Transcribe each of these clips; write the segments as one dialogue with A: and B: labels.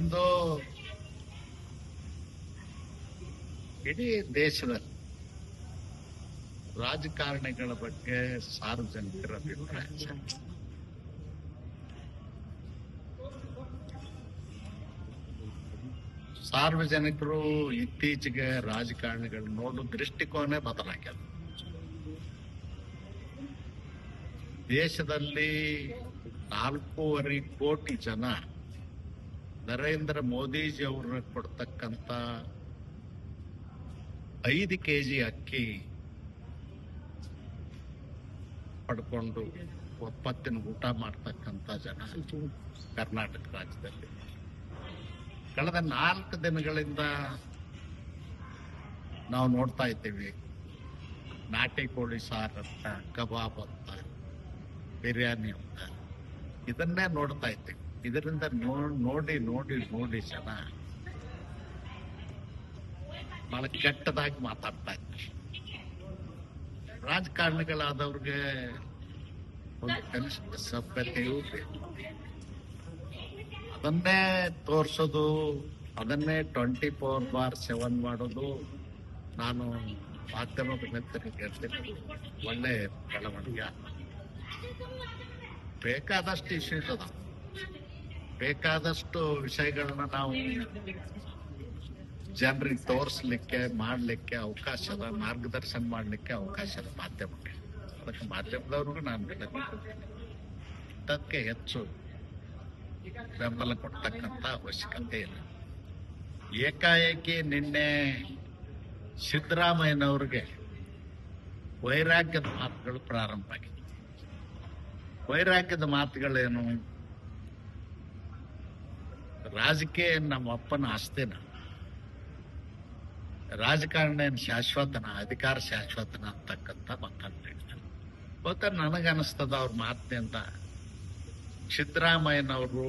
A: ಒಂದು ಇಡೀ ದೇಶದಲ್ಲಿ ರಾಜಕಾರಣಿಗಳ ಬಗ್ಗೆ ಸಾರ್ವಜನಿಕರ ಅಭಿಪ್ರಾಯ. ಸಾರ್ವಜನಿಕರು ಇತ್ತೀಚೆಗೆ ರಾಜಕಾರಣಿಗಳ ನೋಡು ದೃಷ್ಟಿಕೋನ ಬದಲಾಗ್ಯದ. ದೇಶದಲ್ಲಿ ನಾಲ್ಕೂವರೆ ಕೋಟಿ ಜನ ನರೇಂದ್ರ ಮೋದಿಜಿ ಅವ್ರನ್ನ ಕೊಡ್ತಕ್ಕಂತ ಐದು ಕೆಜಿ ಅಕ್ಕಿ ಪಡ್ಕೊಂಡು ಒಪ್ಪತ್ತಿನ ಊಟ ಮಾಡ್ತಕ್ಕಂತ ಜನ ಕರ್ನಾಟಕ ರಾಜ್ಯದಲ್ಲಿ. ಕಳೆದ ನಾಲ್ಕು ದಿನಗಳಿಂದ ನಾವು ನೋಡ್ತಾ ಇದ್ದೀವಿ. ನಾಟಿ ಕೋಳಿ ಸಾರು ಅಂತ, ಕಬಾಬ್ ಅಂತ, ಬಿರಿಯಾನಿ ಅಂತ. ಇದನ್ನೇ ನೋಡ್ತಾ ಇದ್ದೀವಿ. ಇದರಿಂದ ನೋಡಿ ನೋಡಿ ನೋಡಿ ಜನ ಬಹಳ ಕೆಟ್ಟದಾಗಿ ಮಾತಾಡ್ತಾ ಇದ್ದಾರೆ ರಾಜಕಾರಣಿಗಳಾದವ್ರಿಗೆ ಒಂದು ಕನಿಷ್ಠ ಸಭ್ಯತೆಯೂ ಅದನ್ನೇ ತೋರ್ಸೋದು, ಅದನ್ನೇ ಟ್ವೆಂಟಿ ಫೋರ್ ಬಾರ್ ಸೆವೆನ್ ಮಾಡೋದು ನಾನು ಮಾಧ್ಯಮದ ಮಿತ್ರರಿಗೆ ಹೇಳ್ತೀನಿ. ಒಳ್ಳೆ ಬೆಳವಣಿಗೆ. ಬೇಕಾದಷ್ಟು ಇಶ್ಯೂಸ್ ಅದ ಬೇಕಾದಷ್ಟು ವಿಷಯಗಳನ್ನ ನಾವು ಜನರಿಗೆ ತೋರಿಸ್ಲಿಕ್ಕೆ, ಮಾಡ್ಲಿಕ್ಕೆ ಅವಕಾಶ ಅದ, ಮಾರ್ಗದರ್ಶನ ಮಾಡ್ಲಿಕ್ಕೆ ಅವಕಾಶ ಅದ ಮಾಧ್ಯಮಕ್ಕೆ. ಅದಕ್ಕೆ ಮಾಧ್ಯಮದವ್ರಿಗೂ ನಾನು ಇದಕ್ಕೆ ಹೆಚ್ಚು ಬೆಂಬಲ ಕೊಡ್ತಕ್ಕಂತ ಅವಶ್ಯಕತೆ ಇಲ್ಲ. ಏಕಾಏಕಿ ನಿನ್ನೆ ಸಿದ್ದರಾಮಯ್ಯನವ್ರಿಗೆ ವೈರಾಗ್ಯದ ಮಾತುಗಳು ಪ್ರಾರಂಭ ಆಗಿದೆ ವೈರಾಗ್ಯದ ಮಾತುಗಳೇನು? ರಾಜಕೀಯ ನಮ್ಮ ಅಪ್ಪನ ಆಸ್ತೇನ. ರಾಜಕಾರಣ ಏನು ಶಾಶ್ವತನ, ಅಧಿಕಾರ ಶಾಶ್ವತನ ಅಂತಕ್ಕಂಥ ಮತ್ತಂತ ಹೇಳ್ತಾರೆ ಗೊತ್ತ ನನಗನ್ನಿಸ್ತದ ಅವ್ರ ಮಾತಿನಿಂದ ಸಿದ್ದರಾಮಯ್ಯನವರು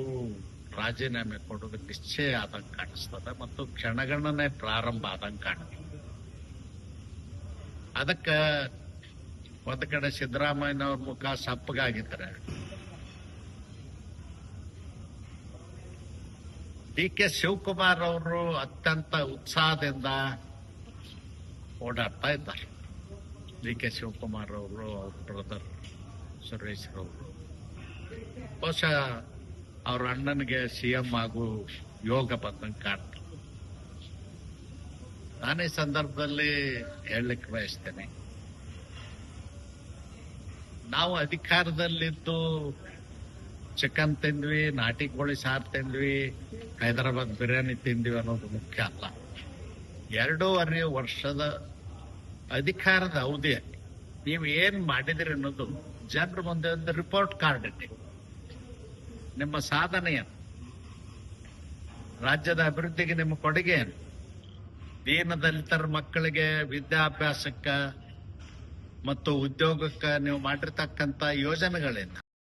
A: ರಾಜೀನಾಮೆ ಕೊಡೋದು ನಿಶ್ಚಯ ಆದಂಗೆ ಕಾಣಿಸ್ತದ ಮತ್ತು ಕ್ಷಣಗಣನೆ ಪ್ರಾರಂಭ ಆದಂಗೆ ಕಾಣುತ್ತೆ ಅದಕ್ಕೆ ಒಂದ್ ಕಡೆ ಸಿದ್ದರಾಮಯ್ಯನವ್ರ ಮುಖ ಸಪ್ಪಗಾಗಿದ್ದಾರೆ. ಡಿ ಕೆ ಶಿವಕುಮಾರ್ ಅವರು ಅತ್ಯಂತ ಉತ್ಸಾಹದಿಂದ ಓಡಾಡ್ತಾ ಇದ್ದಾರೆ. ಡಿ ಕೆ ಶಿವಕುಮಾರ್ ಅವರು, ಅವ್ರ ಬ್ರದರ್ ಸುರೇಶ್ ಅವರು. ಬಹುಶಃ ಅವ್ರ ಅಣ್ಣನಿಗೆ ಸಿ ಎಂ ಆಗು ಯೋಗ ಬಂದಂಗೆ ಕಾಣ್ತಾರೆ ನಾನು ಸಂದರ್ಭದಲ್ಲಿ ಹೇಳಲಿಕ್ಕೆ ಬಯಸ್ತೇನೆ. ನಾವು ಅಧಿಕಾರದಲ್ಲಿದ್ದು ಚಿಕನ್ ತಿಂದ್ವಿ, ನಾಟಿ ಕೋಳಿ ಸಾರು ತಿಂದ್ವಿ, ಹೈದರಾಬಾದ್ ಬಿರಿಯಾನಿ ತಿಂದ್ವಿ ಅನ್ನೋದು ಮುಖ್ಯ ಅಲ್ಲ. ಎರಡೂವರೆ ವರ್ಷದ ಅಧಿಕಾರದ ಅವಧಿ ನೀವು ಏನ್ ಮಾಡಿದಿರಿ ಅನ್ನೋದು ಜನರ ಮುಂದೆ ಒಂದು ರಿಪೋರ್ಟ್ ಕಾರ್ಡ್ ಇಟ್ಟಿ. ನಿಮ್ಮ ಸಾಧನೆ ಏನು ರಾಜ್ಯದ ಅಭಿವೃದ್ಧಿಗೆ ನಿಮ್ಮ ಕೊಡುಗೆ ಏನು ದೀನ ದಲಿತರ ಮಕ್ಕಳಿಗೆ ವಿದ್ಯಾಭ್ಯಾಸಕ್ಕ ಮತ್ತು ಉದ್ಯೋಗಕ್ಕ ನೀವು ಮಾಡಿರ್ತಕ್ಕಂಥ ಯೋಜನೆಗಳೇನು